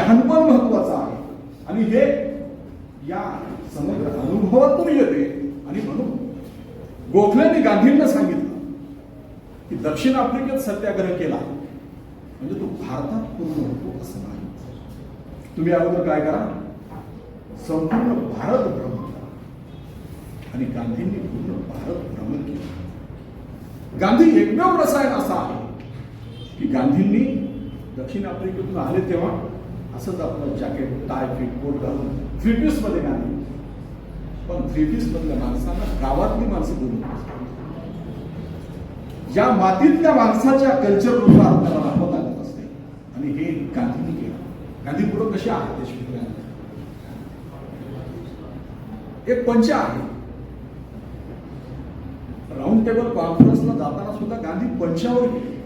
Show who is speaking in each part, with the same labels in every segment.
Speaker 1: शहाणपण महत्वाचं आहे. आणि हे या समग्र अनुभवातून येते. आणि म्हणून गोखलेने गांधींना सांगितलं की दक्षिण आफ्रिकेत सत्याग्रह केला. म्हणजे तो भारतात पूर्ण होतो असं नाही. तुम्ही अगोदर काय करा? संपूर्ण भारत भ्रमण करा. आणि गांधींनी पूर्ण भारत भ्रमण केलं. गांधी एकमेव रसायन असा आहे की गांधींनी दक्षिण आफ्रिकेतून आले तेव्हा असंच आपलं जॅकेट टाय फिट कोट घालून थ्री पीसमध्ये पण थ्री पीस मधल्या माणसांना गावातली माणसं बोलून या मातीतल्या माणसाच्या कल्चरनुसार त्याला राहवं लागत असते. आणि हे गांधींनी केलं. गांधी कसे आहेत आहे ते एक पंच आहे. राऊंड टेबल कॉन्फरन्सला जाताना सुद्धा गांधी पंचावर गेले.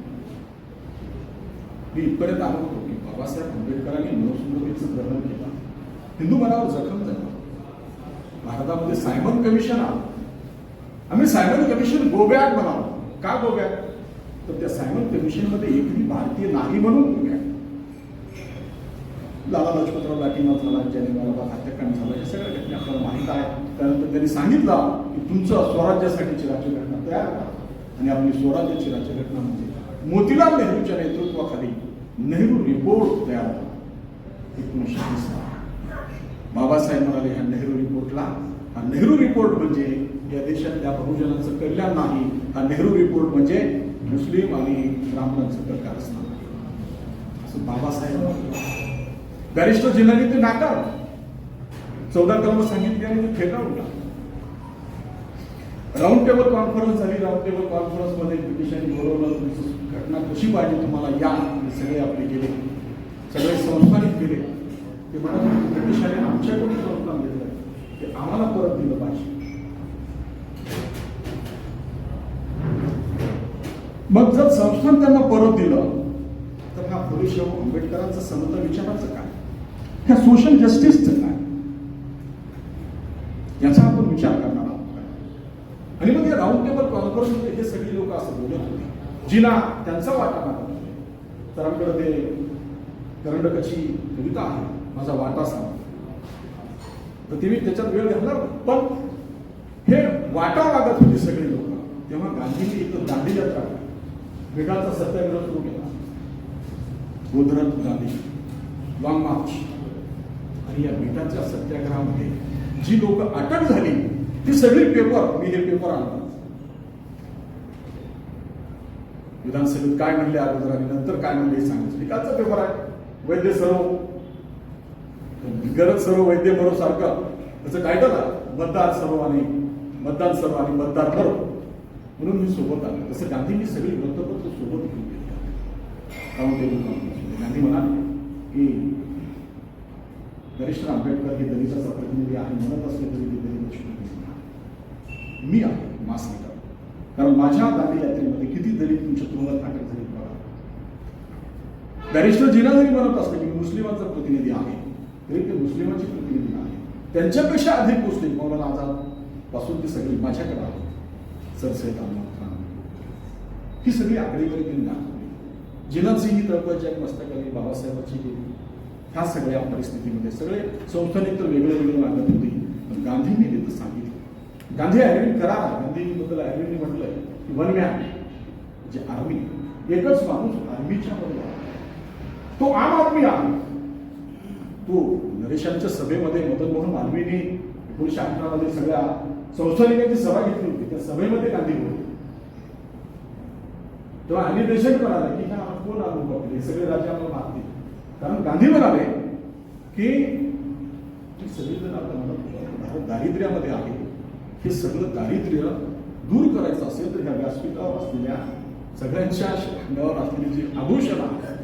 Speaker 1: मी इथपर्यंत आलो होतो की बाबासाहेब आंबेडकरांनी नवसुंदरीचं ग्रहण केला. हिंदू मनावर जखम झाला. भारतामध्ये सायमन कमिशन आलं. आम्ही सायमन कमिशन गोबॅक बनावलं. का गोबॅक तर त्या सायमन कमिशनमध्ये एकही भारतीय नाही म्हणून गोबॅक लाला लजपतराव लाठीमार झाला मला हत्याकांड झाला या सगळ्या घटना आपल्याला माहीत आहे त्यानंतर त्यांनी सांगितलं की तुमचं स्वराज्यासाठीची राज्यघटना तयार करा. आणि आपली स्वराज्याची राज्यघटना म्हणजे मोतीलाल नेहरूच्या नेतृत्वाखाली नेहरू रिपोर्ट तयार झाला एकोणीसशे वीस बाबासाहेब म्हणाले ह्या नेहरू रिपोर्टला हा नेहरू रिपोर्ट म्हणजे या देशातल्या बहुजनांचं कल्याण नाही. हा नेहरू रिपोर्ट म्हणजे मुस्लिम आणि ब्राह्मणांचं प्रकार असणार असं बाबासाहेब बॅरिस्टर जिल्ह्याने ते नाकार चौदा कलम सांगितले आणि ते फेटाळून टाकलं. राऊंड टेबल कॉन्फरन्स झाली. राऊंड टेबल कॉन्फरन्समध्ये ब्रिटिशांनी बोलवलं घटना कशी पाहिजे तुम्हाला? या सगळे आपले गेले. सगळे संस्थानिक गेले ते म्हणत ब्रिटिशांनी आमच्याकडून संस्थान घेतलं. ते आम्हाला परत दिलं पाहिजे. मग जर संस्थान त्यांना परत दिलं तर हा पुरुष आंबेडकरांचा आंबेडकरांचं समता विचाराचं काय? ह्या सोशल जस्टिसचं काय? याचा आपण विचार करणार आहोत. आणि मग या राऊंड टेबल कॉन्फरन्समध्ये हे सगळी लोक असं बोलत होते. जिना त्यांचा वाटा मागत तर आमच्याकडे ते करंडकाची कविता आहे माझा वाटा सांग. तर ते मी त्याच्यात वेळ घालणार पण हे वाटा मागत होते सगळे लोक. तेव्हा गांधींनी एक दांडी यात्रा भेटाचा सत्याग्रह सुरू केला. गोधरथ गांधी लॉंग मार्च आणि या बेटाच्या सत्याग्रहामध्ये जी लोक अटक झाली ती सगळी पेपर मी हे पेपर आणतो. विधानसभेत काय म्हणले अगोदर आणि नंतर काय म्हणले हे सांगितलं निकालचा पेपर आहे. वैद्य सर्व गरज सर्व वैद्य बरो सारखं. त्याचं कायदा मतदार सर्व आणि मतदान सर्व आणि मतदार बरो म्हणून मी सोबत आलो. तसं गांधींनी सगळी वृत्तपत्र सोबत घेऊन गेली. गांधी म्हणाले की बरिष्ठ आंबेडकर हे दलिताचा प्रतिनिधी आहे म्हणत असले तरी ते दलित मी आहे मास्क कारण माझ्या दांडी यात्रेमध्ये किती दलित तुमच्या तुरुंगात अटक झाली बघा बॅरिस्टर जिना जरी म्हणत असले की मुस्लिमांचा प्रतिनिधी आहे तरी ते मुस्लिमांचे प्रतिनिधी आहे त्यांच्यापेक्षा अधिक मुस्लिम मौलाना आझादपासून ती सगळी माझ्याकडे सर सरसैद अहमद खान. ही सगळी आकडेवारी त्यांनी दाखवली. जिनाची ही तळपळ जग मस्तकाली बाबासाहेबांची केली. ह्या सगळ्या परिस्थितीमध्ये सगळे संस्थानिक तर वेगळे वेगळे मागत होती. पण गांधींनी तिथं सांगितलं. गांधी आर्मी करा. गांधीबद्दल आर्मीने म्हटलंय की वन मॅन जे आर्मी एकच माणूस आर्मीच्या मध्ये तो आम आदमी आहे. तो नरेशांच्या सभेमध्ये मदन मोहन मालवीने एकोणीशे अठरा मध्ये सगळ्या संस्थानिकांची सभा घेतली होती. त्या सभेमध्ये गांधी बोलले तेव्हा अनिल देशमुख म्हणाले की हा कोण आलो हे सगळे राज्य आम्हाला मारतील कारण गांधी म्हणाले की हे सगळेजण आता म्हणत भारत दारिद्र्यामध्ये आहे. हे सगळं दारिद्र्य दूर करायचं असेल तर ह्या व्यासपीठावर असलेल्या सगळ्यांच्या अंगावर असलेली जी आभूषणं आहे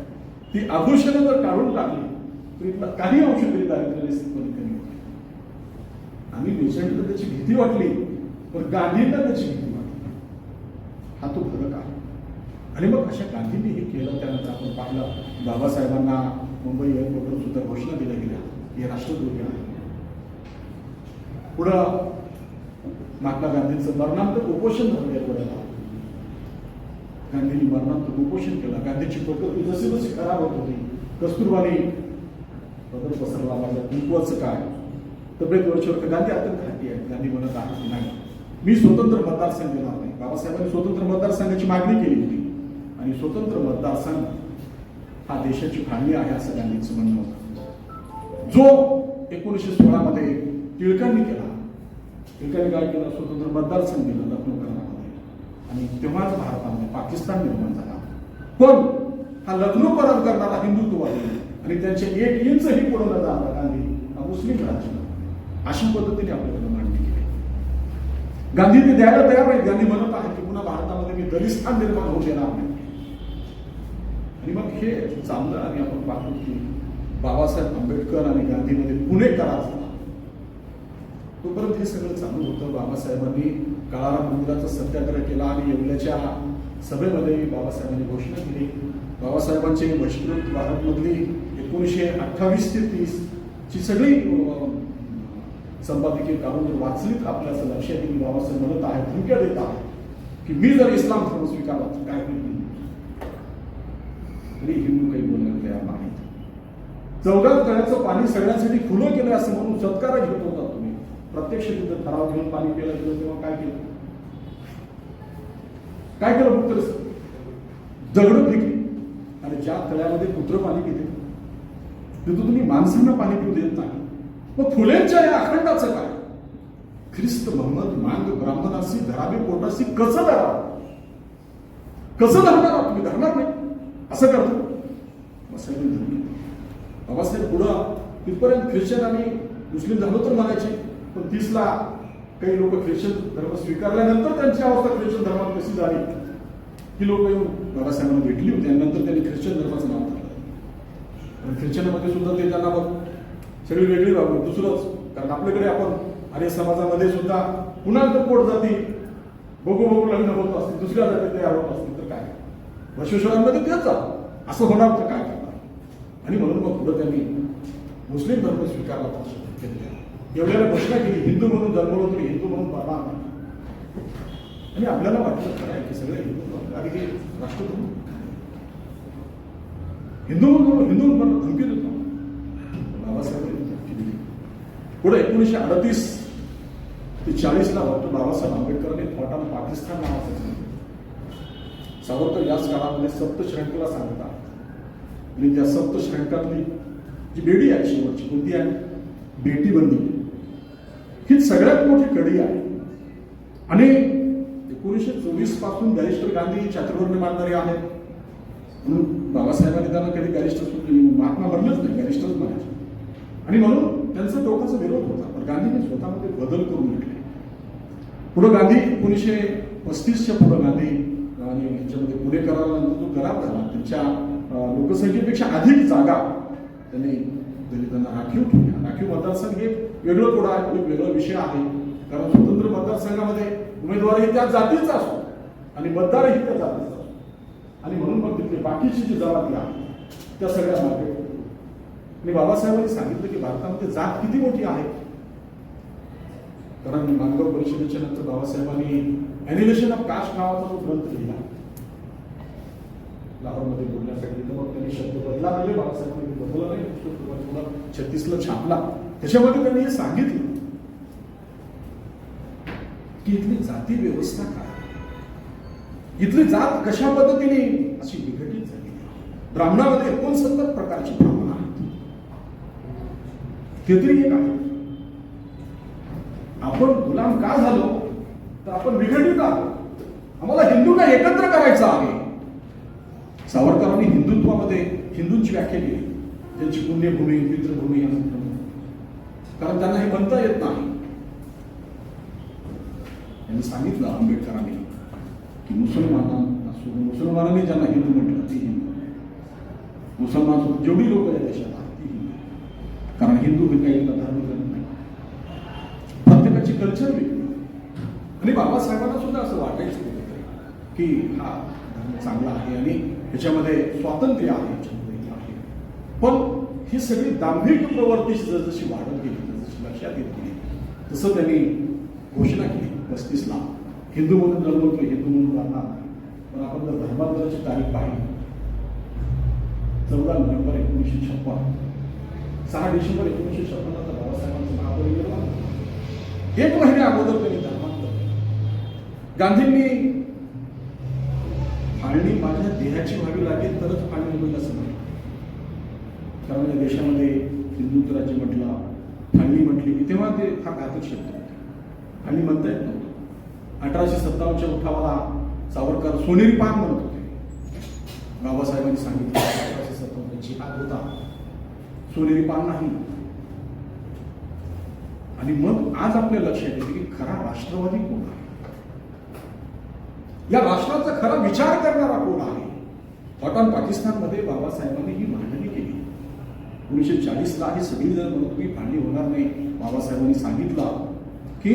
Speaker 1: ती आभूषणं जर काढून टाकली तर इथलं काही अंश तरी दारिद्र्य निश्चितपणे कमी होईल आम्ही पेशंटला त्याची भीती वाटली पण गांधींना त्याची भीती वाटली. हा तो फरक आहे. आणि मग अशा गांधींनी हे केलं त्यानंतर आपण पाहिलं बाबासाहेबांना मुंबई एअरपोर्टवर सुद्धा घोषणा दिल्या गेल्या हे राष्ट्रद्रोही आहे. पुढं महात्मा गांधींचं मरणांतर उपोषण झालं या पुढ्याला गांधींनी मरणांतर उपोषण केलं. गांधीची प्रकृती जशी जशी खराब होत होती कस्तुरबानी बदल पसरला माझ्या कुंकवाचं काय? तब्येत वर्षावर गांधी अत्यंत खाती आहे गांधी म्हणत आहे नाही. मी स्वतंत्र मतदारसंघ देणार नाही. बाबासाहेबांनी स्वतंत्र मतदारसंघाची मागणी केली होती. आणि स्वतंत्र मतदारसंघ हा देशाची फाळणी आहे असं गांधींचं म्हणणं होतं. जो एकोणीसशे सोळामध्ये टिळकांनी केला टिळकांनी काय केलं स्वतंत्र मतदारसंघ दिलं लखनौ करारामध्ये आणि तेव्हाच भारतामध्ये पाकिस्तान निर्माण झाला. पण हा लग्न परत करणारा हिंदुत्ववादी आणि त्यांचे एक इंचही पुढे न जाणार गांधी हा मुस्लिम राज्य अशा पद्धतीने आपल्याला मांडणी केली. गांधी ते द्यायला तयार नाहीत गांधी म्हणत आहेत की पुन्हा भारतामध्ये मी दलिस्थान निर्माण होऊ देणार नाही. आणि मग हे चांगलं आणि आपण पाहतो की बाबासाहेब आंबेडकर आणि गांधीमध्ये पुणे करार झाला. तोपर्यंत हे सगळं चालू होतं. बाबासाहेबांनी काळाराम मंदिराचा सत्याग्रह केला आणि येवल्याच्या सभेमध्ये बाबासाहेबांनी घोषणा केली बाबासाहेबांचे बहिष्कृत भारतमधली एकोणीसशे अठ्ठावीस ते तीस ची सगळी संपादकीय काढून जर वाचलीत. आपल्याचं लक्षात येईल बाबासाहेब म्हणत आहे धमक्या देत आहे. की मी जर इस्लाम धर्म स्वीकारला तर काय होईल? तरी हिंदू काही बोलण्यात तयार नाहीत. चौघात तळ्याचं पाणी सगळ्यांसाठी खुलं केलं असं म्हणून सत्कार घेत होता. प्रत्यक्ष तिथं ठराव घेऊन पाणी केलं गेलं तेव्हा काय केलं? काय केलं पुत्र दगड फेकली आणि ज्या तळ्यामध्ये कुत्र पाणी पिते तिथं तुम्ही माणसांना पाणी पिऊ देत नाही. मग फुलेंच्या या अखंडाचं काय? ख्रिस्त मोहम्मद मांग ब्राह्मणाशी धरावे पोटाशी कसं धरावं? कसं धरणार तुम्ही? धरणार नाही. असं करतो. बाबासाहेब धरले बाबासाहेब पुढं तिथपर्यंत ख्रिश्चन आणि मुस्लिम धर्म तर म्हणायचे पण तीसला काही लोक ख्रिश्चन धर्म स्वीकारल्यानंतर त्यांची अवस्था ख्रिश्चन धर्मात कशी झाली? ही लोक येऊन बाबासाहेबांना भेटली होती आणि नंतर त्यांनी ख्रिश्चन धर्माचं नाव ठरलं ख्रिश्चनमध्ये सुद्धा ते त्यांना मग सगळी वेगळी बाबू दुसरंच. कारण आपल्याकडे आपण आर्य समाजामध्ये सुद्धा पुन्हा तर पोट जाती बघू बघू लग्न होत असतील दुसऱ्या जाती तयार होत असतील तर काय? बसवेश्वरांमध्ये तेच असं होणार तर काय करणार? आणि म्हणून मग पुढे त्यांनी मुस्लिम धर्म स्वीकारला पाहिजे एवढ्याला घोषणा केली हिंदू म्हणून जन्मलो तरी हिंदू म्हणून बाबा आणि आपल्याला वाटलं खरं आहे की सगळे हिंदू आणि हे राष्ट्रप्रमुख. हिंदू म्हणून हिंदू म्हणून धमकी देतो. बाबासाहेबांनी धमकी दिली. पुढे एकोणीसशे अडतीस ते चाळीसला डॉक्टर बाबासाहेब आंबेडकरांनी थॉटान पाकिस्तान नावाचं सावरकर याच काळामध्ये सप्तश्रंखला सांगतात आणि त्या सप्तश्रंखातली जी बेडी आहे शेवटची कोणती आहे? बेटी बंदी ही सगळ्यात मोठी कडी आहे. आणि एकोणीसशे चोवीसपासून बॅरिस्टर गांधी छात्रवर्ण मानणारे आहेत. म्हणून बाबासाहेबांनी त्यांना कधी बॅरिस्टर महात्मा म्हणलंच नाही बॅरिस्टरच म्हणायचे. आणि म्हणून त्यांचा टोकाचा विरोध होता पण गांधीने स्वतःमध्ये बदल करून घेतले. पुढं गांधी एकोणीसशे पस्तीसच्या पुढं गांधी आणि यांच्यामध्ये पुणे करारानंतर जो करार झाला. त्यांच्या लोकसंख्येपेक्षा अधिक जागा त्यांनी दलितांना राखीव ठेवल्या राखीव मतदारसंघ हे वेगळं पुढं आहे एक वेगळा विषय आहे. कारण स्वतंत्र मतदारसंघामध्ये उमेदवारही त्या जातीचा असतो आणि मतदारही त्या जातीचा असतो. आणि म्हणून मग तिथले बाकीची जी जमाती आहे त्या सगळ्या मागे आणि बाबासाहेबांनी सांगितलं की भारतामध्ये जात किती मोठी आहे? कारण मानगाव परिषदेच्या नंतर बाबासाहेबांनी अॅनिमेशन ऑफ कास्ट नावाचा जो ग्रंथ लिहिला लाहोरमध्ये बोलण्यासाठी तर मग त्यांनी शब्द बदला लागले बाबासाहेबांनी बदलला नाही पुस्तक छत्तीसला छापला. त्याच्यामध्ये त्यांनी हे सांगितलं की इथली जाती व्यवस्था काय? इथली जात कशा पद्धतीने अशी विघटित झाली? ब्राह्मणामध्ये एकोणसत्तर प्रकारची ब्राह्मण आहेत. ते तरी एक आहे आपण गुलाम का झालो? तर आपण विघटित आहोत. आम्हाला हिंदूंना एकत्र करायचं आहे. सावरकरांनी हिंदुत्वामध्ये हिंदूंची व्याख्या केली. त्यांची पुण्यभूमी मित्रभूमी कारण त्यांना हे म्हणता येत नाही. त्यांनी सांगितलं आंबेडकरांनी की मुसलमानांना मुसलमानांनी ज्यांना हिंदू म्हटलं ती हिंदू मुसलमान जेवढी लोक या देशात आहेत ती हिंदू कारण हिंदू हे काही धर्म नाही. प्रत्येकाची कल्चर वेगळी. आणि बाबासाहेबांना सुद्धा असं वाटायचं की हा धर्म चांगला आहे आणि ह्याच्यामध्ये स्वातंत्र्य आहे ह्याच्यामध्ये आहे. पण ही सगळी दांभिक प्रवृत्ती जसजशी वाढत गेली जसजशी लक्षात तसं त्यांनी घोषणा केली पस्तीसला हिंदू म्हणून जन्मतो हिंदू म्हणून राहणार नाही. पण आपण जर धर्मांतराची तारीख पाहिली चौदा नोव्हेंबर एकोणीसशे छप्पन. सहा डिसेंबर एकोणीसशे छप्पन्नचा बाबासाहेबांचा महापरिनिर्वाण एक महिने अगोदर त्यांनी धर्मांतर गांधींनी फाळणी माझ्या देहाची व्हावी लागेल तरच फाळणी होईल असं नाही कारण या देशामध्ये हिंदुत्वराज्य म्हटलं फाळणी म्हटली की तेव्हा ते हा घातक शब्द होते. फाळणी म्हणता येत नव्हतं अठराशे सत्तावन्नच्या उठावाला सावरकर सोनेरी पान म्हणत होते. बाबासाहेबांनी सांगितलं अठराशे सत्तावन्न जिहाद होता. सोनेरी पान नाही. आणि मग आज आपल्या लक्षात येते की खरा राष्ट्रवादी कोण आहे? या राष्ट्राचा खरा विचार करणारा कोण आहे? पठाण पाकिस्तानमध्ये बाबासाहेबांनी ही मांडणी केली. एकोणीसशे चाळीसला हे सगळी जर म्हणत की फाळणी होणार नाही बाबासाहेबांनी सांगितलं. की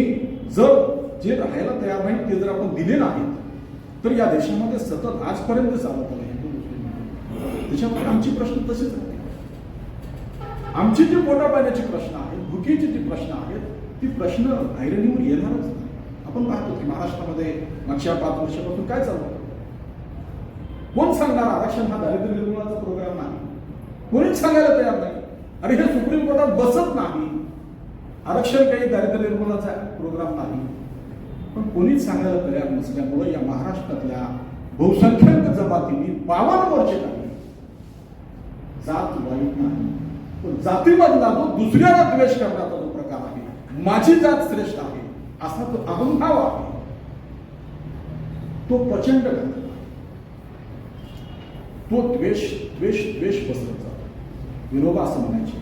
Speaker 1: जर जे राहायला तयार नाही ते जर आपण दिले नाहीत तर या देशामध्ये सतत आजपर्यंत चालत आलं हिंदू मुस्लिम त्याच्यामुळे आमचे प्रश्न तसेच आहेत. आमचे जे पोटापाण्याचे प्रश्न आहेत भुकेचे जे प्रश्न आहेत ती प्रश्न ऐरणीवर येणारच नाही. आपण पाहतो की महाराष्ट्रामध्ये मागच्या पाच वर्षापासून काय चालू कोण सांगणार आरक्षण हा दारिद्र्य निर्मूलनाचा प्रोग्राम नाही? कोणीच सांगायला तयार नाही. अरे हे सुप्रीम कोर्टात बसत नाही. आरक्षण काही दारिद्र्य निर्मूलनाचा प्रोग्राम नाही. पण कोणीच सांगायला तयार नसल्यामुळे या महाराष्ट्रातल्या बहुसंख्याक जमातींनी बावन्न वर्षे काढली जात वाईट नाही. पण जातीमधला जो दुसऱ्याला द्वेष करण्याचा जो प्रकार आहे माझी जात श्रेष्ठ आहे असा तो अहंभाव आहे तो प्रचंड घातक तो द्वेष द्वेष द्वेष पसरत. विनोबा असं म्हणायचे.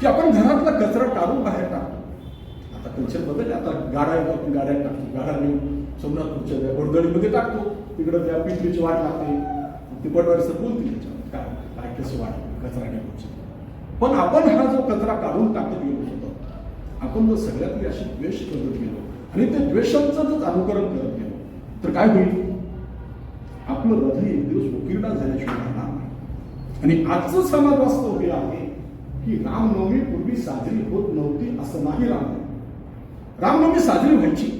Speaker 1: की आपण घरातला कचरा टाळून बाहेर टाकतो आता कल्चर बदलले आता गाड्या येतो आपण गाड्या टाकतो गाड्या नेऊन समजा त्या गोडदळीमध्ये टाकतो. तिकडं त्या पिंपरीची वाट लागते. ती पटवारी सर बोलतील त्याच्यावर काय काय कसं वाट कचरा घेऊन पण आपण हा जो कचरा काढून टाकत गेलो होतो आपण जर सगळ्यात अशी द्वेष करत गेलो आणि त्या द्वेषांचं जर अनुकरण करत गेलो तर काय होईल? आपलं हृदय एक दिवस उकिरडा झाल्याशिवाय आणि आजचं समाज वास्तव हे आहे की रामनवमी पूर्वी साजरी होत नव्हती असं नाही रामनवमी. रामनवमी साजरी व्हायची.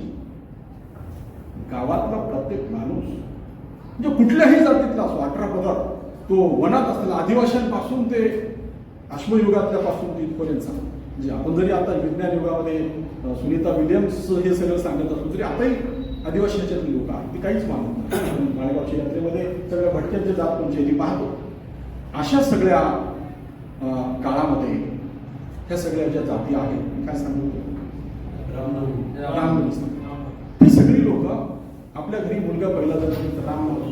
Speaker 1: गावातला प्रत्येक माणूस म्हणजे कुठल्याही जातीतला असो अठरा पगार तो वनात असलेला आदिवाशांपासून ते अश्मयुगातल्यापासून ते इथपर्यंत. म्हणजे आपण जरी आता विज्ञान युगामध्ये सुनीता विलियम्स हे सगळं सांगत असतो तरी आताही आदिवासी याच्यातली लोक आहेत. ती काहीच मानत नाही. माळेगावच्या यात्रेमध्ये सगळ्या भटक्यांचे जात पंचायती पाहतो. अशा सगळ्या काळामध्ये ह्या सगळ्या ज्या जाती आहेत काय सांगू? रामनवमी. ही सगळी लोक आपल्या घरी मुलगा पहिला जन्म तर राम नाव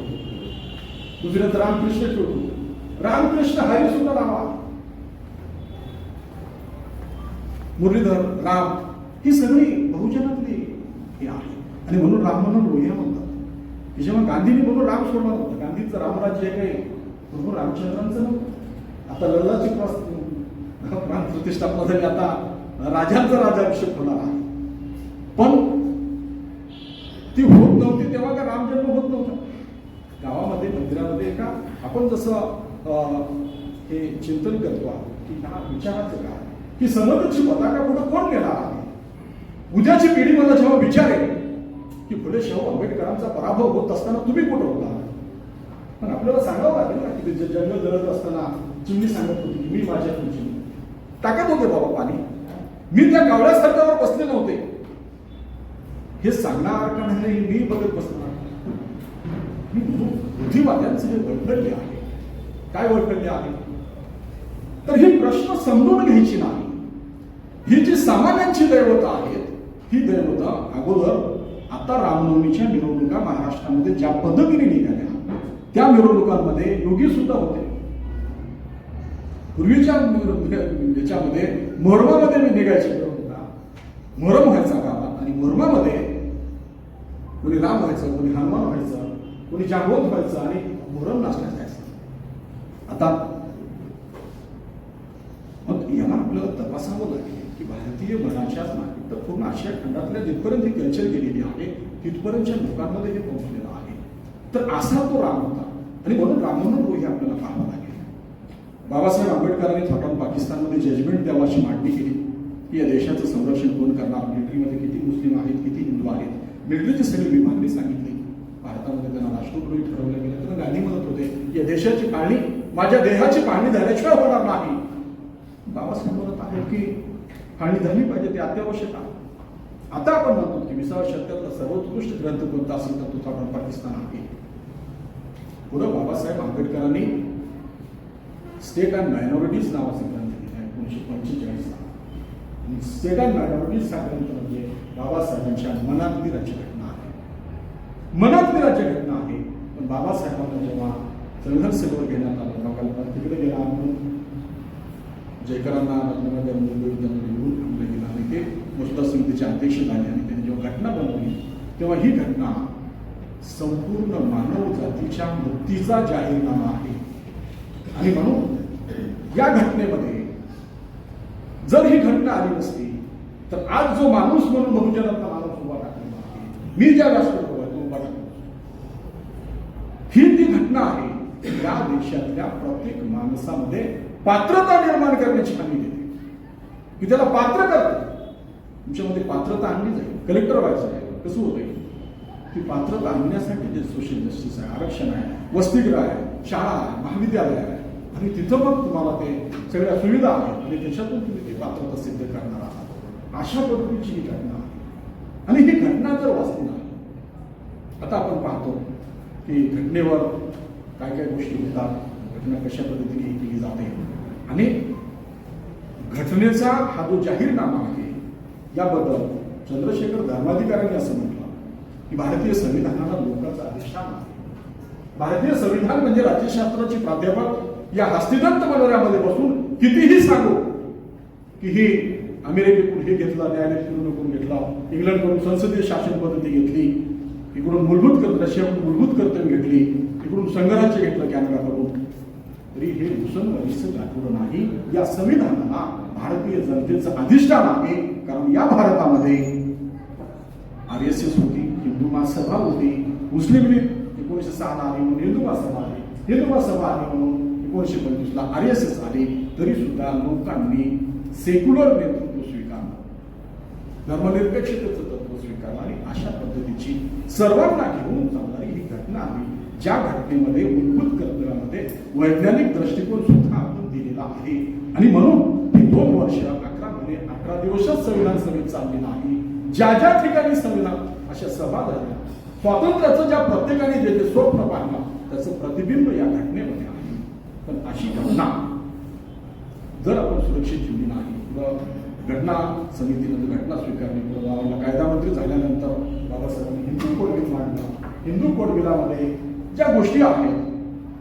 Speaker 1: रामकृष्ण ठेवतो रामकृष्ण हरी सुद्धा रामा मुरलीधर राम ही सगळी बहुजनातली हे आहे आणि म्हणून राम म्हणून लोहिया म्हणतात. जेव्हा गांधींनी म्हणून राम सोडणार होतं गांधीचं रामराज्य हे काही म्हणून रामचंद्रांचं आता लल्लाची प्रास- प्राण प्रतिष्ठापना झाली आता राजांचा राजाभिषेक होणार आहे. पण ती होत नव्हती तेव्हा का रामजन्म होत नव्हता? गावामध्ये मंदिरामध्ये का? आपण जसं हे चिंतन करतो आहोत की हा विचाराचं काय की सनदची पताका पुढे कोण गेला आहे? उद्याची पिढी मला जेव्हा विचारेल की फुले शाहू आंबेडकरांचा पराभव होत असताना तुम्ही कुठं होता? पण आपल्याला सांगावं लागेल ना की ते जंगल जळत असताना चिमणी सांगत होती मी माझ्या चिमणी टाकत होते बाबा पाणी. मी त्या कावळ्या सरकारवर बसले नव्हते हे सांगणार का नाही मी बघत बसणार. मी बुद्धिवाद्यांचं हे वैफल्य आहे काय वैफल्य आहे? तर हे प्रश्न समजून घ्यायची नाही. ही जी सामान्यांची दैवता आहेत ही दैवता अगोदर आता रामनवमीच्या निवडणुका महाराष्ट्रामध्ये ज्या पद्धतीने निघाल्या त्या मिरवणुकांमध्ये योगी सुद्धा होते. पूर्वीच्या याच्यामध्ये मोहरमामध्ये मी निघायची. मिरवणुका मोहरम व्हायचा गावात आणि मोहरमामध्ये कोणी राम व्हायचं कोणी हनुमान व्हायचं कोणी जागवत व्हायचं आणि मोहरम नाचण्यात जायचं आता मग याला आपलं तपासावं लागेल की भारतीय मनाच्याच नाही तर पूर्ण आशिया खंडातल्या जिथपर्यंत ही कल्चर गेलेली आहे तिथपर्यंतच्या लोकांमध्ये हे पोहोचलेलं आहे. तर असा तो राम होता. आणि म्हणून राममोहन रोही आपल्याला पाहावं लागेल. बाबासाहेब आंबेडकरांनी थोडा पाकिस्तानमध्ये जजमेंट द्यावा अशी मागणी केली. की या देशाचं संरक्षण कोण करणार? मिलिटरीमध्ये किती मुस्लिम आहेत किती हिंदू आहेत? मिलिटरीची सगळी विभागणी सांगितली. भारतामध्ये त्यांना राष्ट्रद्रोही ठरवलं गेलं. तर गांधी म्हणत होते या देशाची पाहणी माझ्या देहाची पाहणी झाल्याशिवाय होणार नाही. बाबासाहेब म्हणत आहेत की पाहणी झाली पाहिजे ते अत्यावश्यक आहे. आता आपण म्हणतो की विसाव्या शतकातला सर्वोत्कृष्ट ग्रंथ कोणता असेल तर तो आपण पाकिस्तान आहे. पुढं बाबासाहेब आंबेडकरांनी स्टेट अँड मायनॉरिटीज नावाचा ग्रंथ लिहिला एकोणीसशे पंचेचाळीसला आणि स्टेट अँड मायनॉरिटीज हा ग्रंथ म्हणजे बाबासाहेबांच्या मनातली राज्यघटना आहे. मनातली राज्यघटना आहे पण बाबासाहेबांना जेव्हा संघर्ष सेवेवर घेण्यात आलं लोकांना तिकडे गेला म्हणून जयकरांना रत्नागर मुंबई त्यांना निवडून आणलं गेलं आणि ते मसुदा समितीचे अध्यक्ष झाले आणि त्यांनी जेव्हा घटना बनवली तेव्हा ही घटना संपूर्ण मानव जातीच्या मुक्तीचा जाहीरनामा आहे. आणि म्हणून या घटनेमध्ये जर ही घटना आली नसती तर आज जो माणूस म्हणून बहुजनातला माणूस उभा टाकलेला आहे मी ज्या राष्ट्रपती तो उभा टाकला ही ती घटना आहे या देशातल्या प्रत्येक माणसामध्ये पात्रता निर्माण करण्याची हमी देते. की त्याला पात्र करते. तुमच्यामध्ये पात्रता आणली जाईल. कलेक्टर व्हायचं आहे. कसं होतं ती पात्रता आणण्यासाठी जे सोशल जस्टिस आहे आरक्षण आहे वसतिगृह आहे शाळा आहे महाविद्यालय आहे. आणि तिथं पण तुम्हाला ते सगळ्या सुविधा आहेत. आणि त्याच्यातून तुम्ही ती पात्रता सिद्ध करणार आहात. अशा पद्धतीची ही घटना आहे. आणि ही घटना जर वाचली नाही आता आपण पाहतो की घटनेवर काय काय गोष्टी होतात. घटना कशा पद्धतीने ही केली जाते. आणि घटनेचा हा जो जाहीरनामा आहे याबद्दल चंद्रशेखर धर्माधिकाऱ्यांनी असं म्हणतो की भारतीय संविधानाला लोकांचा अधिष्ठान आहे. भारतीय संविधान म्हणजे राज्यशास्त्राचे प्राध्यापक या हस्तिदंत मनोऱ्यामध्ये बसून कितीही सांगू की ही अमेरिकेकडून हे घेतलं न्यायालयाकडून घेतला इंग्लंडकडून संसदीय शासन पद्धती घेतली इकडून मूलभूत कर्त रशियाकडून मूलभूत कर्तव्य घेतली इकडून संघराज्य घेतलं कॅनडाकडून तरी हे मुसलमानीचं दाखवलं नाही. या संविधानाला भारतीय जनतेचं अधिष्ठान आहे. कारण या भारतामध्ये आर एस एस होती हिंदू महासभा होती मुस्लिम लीग एकोणीशे सहाला आली म्हणून हिंदू महासभा आली. हिंदू महासभा आली म्हणून एकोणीशे पंचवीसला आर एस एस आली तरी सुद्धा लोकांनी सेक्युलर नेतृत्व स्वीकारलं. धर्मनिरपेक्षतेचं तत्व स्वीकारलं आणि अशा पद्धतीची सर्वांना घेऊन चालणारी ही घटना आली ज्या घटनेमध्ये मूलभूत कल्पनामध्ये वैज्ञानिक दृष्टिकोन सुद्धा आपण दिलेला आहे. आणि म्हणून ही दोन वर्ष अकरा महिने अकरा दिवसच संविधान सभेत चालली नाही ज्या ज्या ठिकाणी संविधान अशा सभा झाल्या स्वातंत्र्याचं ज्या प्रत्येकाने जे जे स्वप्न पाहिलं त्याचं प्रतिबिंब या घटनेमध्ये आहे. पण अशी घटना जर आपण सुरक्षित ठेवली नाही किंवा घटना समितीमध्ये घटना स्वीकारली किंवा कायदा मंत्री झाल्यानंतर बाबासाहेबांनी हिंदू कोड बिल मांडलं. हिंदू कोड बिलामध्ये ज्या गोष्टी आहेत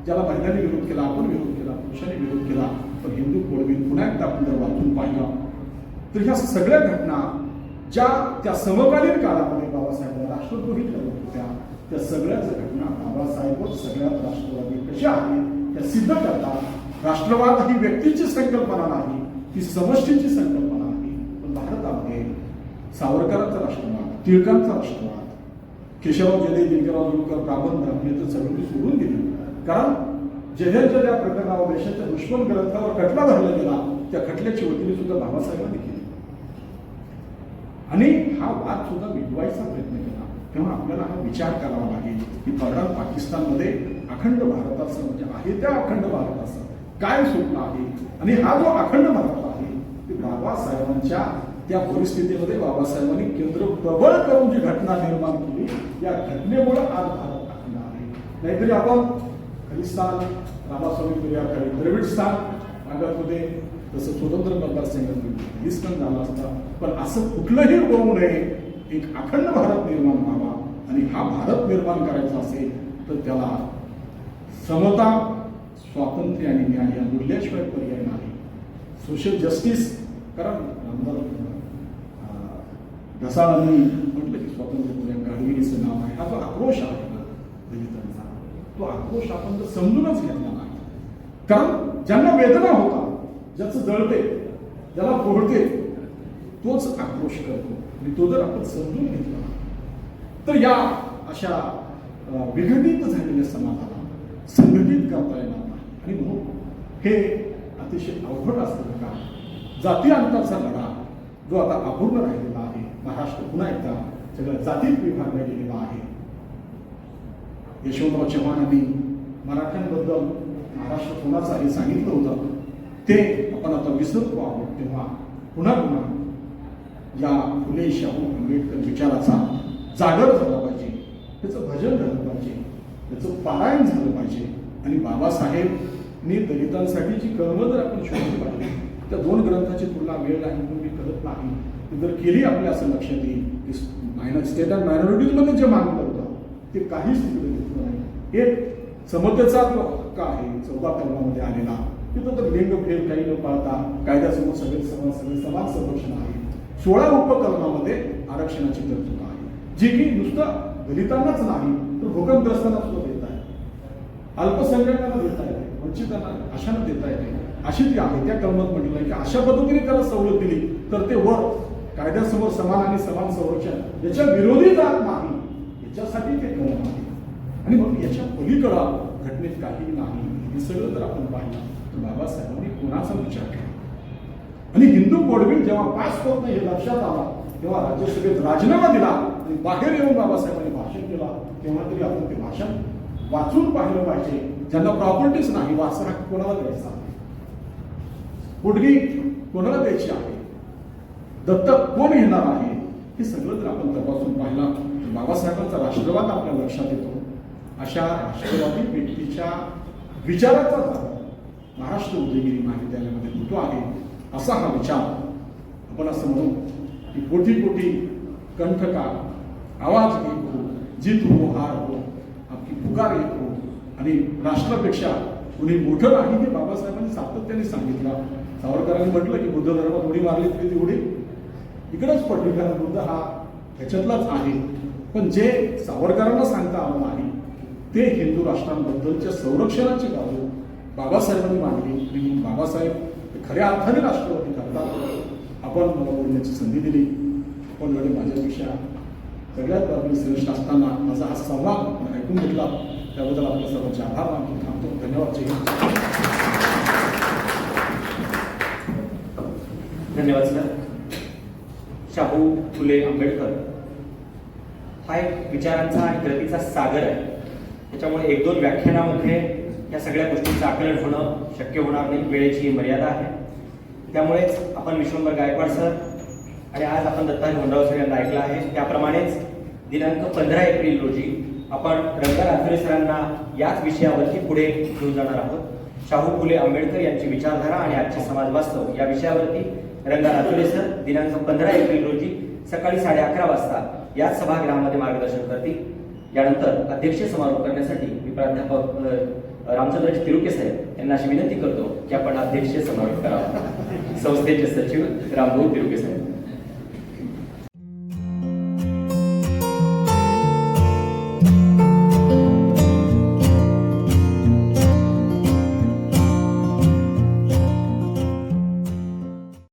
Speaker 1: ज्याला महिलांनी विरोध केला आपण विरोध केला पुरुषांनी विरोध केला पण हिंदू कोड बिल पुन्हा एकदा आपण जर वाचून पाहिलं तर ह्या सगळ्या घटना ज्या त्या समकालीन काळामध्ये बाबासाहेबांना राष्ट्रद्रोही ठरवत होत्या त्या सगळ्याच घटना बाबासाहेबच सगळ्यात राष्ट्रवादी कशा आहेत त्या सिद्ध करतात. राष्ट्रवाद ही व्यक्तीची संकल्पना नाही ही समष्टीची संकल्पना आहे पण भारतामध्ये सावरकरांचा राष्ट्रवाद टिळकांचा राष्ट्रवाद. केशवराव जले दिनकरराव जुळकर प्राबंध हे तर सगळं सोडून दिलं. कारण जहेरच्या ज्या प्रकरणावर देशाच्या दुश्मन ग्रंथावर खटला भरला गेला. त्या खटल्याची वकिली सुद्धा बाबासाहेबांनी केली. आणि हा वाद सुद्धा विजवायचा प्रयत्न केला. तेव्हा आपल्याला हा विचार करावा लागेल की परडा पाकिस्तानमध्ये अखंड भारताचं म्हणजे आहे त्या अखंड भारताचं काय स्वप्न आहे? आणि हा जो अखंड भारत आहे ते बाबासाहेबांच्या त्या परिस्थितीमध्ये बाबासाहेबांनी केंद्र प्रबळ करून जी घटना निर्माण केली या घटनेमुळे आज भारत अखंड आहे. नाहीतरी आपण खलिस्तान रामास्वामी द्रविड स्थान मागत तसं स्वतंत्र मतदारसंघात खलिस्तान झाला असता. पण असं कुठलंही होऊ नये. एक अखंड भारत निर्माण व्हावा आणि हा भारत निर्माण करायचा असेल तर त्याला समता स्वातंत्र्य आणि न्याय या मूल्याशिवाय पर्याय नाही. सोशल जस्टिस कारण आमदार ढसाळांनी म्हटलं की स्वातंत्र्य गाडगिरीचं नाव आहे. हा जो आक्रोश आहे ना दलितांचा तो आक्रोश आपण तर समजूनच घेतला नाही. कारण ज्यांना वेदना होता ज्याचं जळते ज्याला पोहळते तोच आक्रोश करतो. आणि तो जर आपण समजून घेतला तर या अशा विघटित झालेल्या समाजाला संघटित करता येणार नाही. आणि म्हणून हे अतिशय अवघड असतं का जाती अंतरचा लढा जो आता अपूर्ण राहिलेला आहे. महाराष्ट्र पुन्हा एकदा सगळ्या जातीत विभागला गेलेला आहे. यशवंतराव चव्हाणांनी मराठ्यांबद्दल महाराष्ट्र कोणाचा हे सांगितलं होतं? ते आपण आता विसरतो आहोत तेव्हा पुन्हा पुन्हा या फुले शाहू आंबेडकर विचाराचा जागर झाला पाहिजे. त्याचं भजन झालं पाहिजे. त्याचं पारायण झालं पाहिजे. आणि बाबासाहेबनी दलितांसाठी जी कर्म जर आपण शोधली पाहिजे त्या दोन ग्रंथाची तुलना वेळ नाही म्हणून मी करत नाही. जर केली आपल्या असं लक्षात येईल की मायनर स्टेट अँड मायनॉरिटीजमध्ये जे मागणं होतं ते काहीच तिकडे घेतलं नाही. एक समतेचा जो हक्क आहे चौदा कलमामध्ये आलेला तिथं तर लिंगभेद काही न पाळता कायद्यासमोर सगळे समान सगळे समान संरक्षण आहे. सोळा उपकरणामध्ये आरक्षणाची तरतूद आहे. जी की नुसतं दलितांनाच नाही तर भूकंपग्रस्तांना सुद्धा देत आहे. अल्पसंख्याकांना देता येते वंचितांना अशांना देता येते अशी ती आहे त्या कलमात म्हटलं आहे की अशा पद्धतीने त्याला सवलत दिली तर ते वर कायद्यासमोर समान आणि समान संरक्षण याच्या विरोधी जात नाही याच्यासाठी ते कलम आहे. आणि मग याच्या पलीकडं घटनेत काही नाही हे सगळं जर आपण पाहिलं. तर बाबासाहेबांनी कोणाचा विचार केला? आणि हिंदू कोडबिल जेव्हा पास होत नाही हे लक्षात आला. तेव्हा राज्यसभेत राजीनामा दिला आणि बाहेर येऊन बाबासाहेबांनी भाषण केला. तेव्हा तरी आपण ते भाषण वाचून पाहिलं पाहिजे. ज्यांना प्रॉपर्टीच नाही वाचा कोणाला द्यायचा आहे? कोणाला द्यायची आहे? दत्तक कोण घेणार आहे? हे सगळं जर आपण तपासून पाहिलं. तर बाबासाहेबांचा राष्ट्रवाद आपल्या लक्षात येतो. अशा राष्ट्रवादी व्यक्तीच्या विचाराचा महाराष्ट्र उदयगिरी महाविद्यालयामध्ये होतो आहे असा हा विचार आपण असं म्हणू की कोटी कोटी कंठकार आवाज एक हो जीत हो हार हो आपली पुकार एक हो. आणि राष्ट्रापेक्षा कुणी मोठं नाही हे बाबासाहेबांनी सातत्याने सांगितलं. सावरकरांनी म्हटलं की बुद्ध धर्मात उडी मारली तरी ती उडी इकडेच पडली कारण बुद्ध हा ह्याच्यातलाच आहे. पण जे सावरकरांना सांगता आलं नाही ते हिंदू राष्ट्रांबद्दलच्या संरक्षणाची बाजू बाबासाहेबांनी मांडली आणि म्हणून बाबासाहेब खऱ्या अर्थाने राष्ट्रवादी करतात. आपण मला बोलण्याची संधी दिली. आपण वेळे माझ्यापेक्षा सगळ्यात बाजूने श्रेष्ठ असताना माझा हा संवाद ऐकून घेतला. त्याबद्दल आपल्या सर्वांचे आभार मानतो. थांबतो. धन्यवाद. जय
Speaker 2: धन्यवाद सर. शाहू फुले आंबेडकर. हा एक विचारांचा आणि कृतीचा सागर आहे. त्याच्यामुळे एक दोन व्याख्यानामध्ये या सगळ्या गोष्टींचं आकलन होणं शक्य होणार नाही वेळेची मर्यादा आहे. त्यामुळेच आपण विश्वंभर गायकवाड सर आणि आज आपण दत्ताजी होंडाव सर यांना ऐकलं आहे. त्याप्रमाणेच दिनांक पंधरा एप्रिल रोजी आपण रंगा राथोरे सरांना याच विषयावरती पुढे घेऊन जाणार आहोत. शाहू फुले आंबेडकर यांची विचारधारा आणि आजचे समाज वास्तव या विषयावरती रंगा राथोरे सर दिनांक पंधरा एप्रिल रोजी सकाळी साडे अकरा वाजता याच सभागृहामध्ये मार्गदर्शन करतील. यानंतर अध्यक्ष समारोप करण्यासाठी मी प्राध्यापक रामचंद्रजी तिरुके साहेब यांना अशी विनंती करतो की आपण अध्यक्ष समावेश करावा. संस्थेचे सचिव रामभाऊ तिरुके साहेब.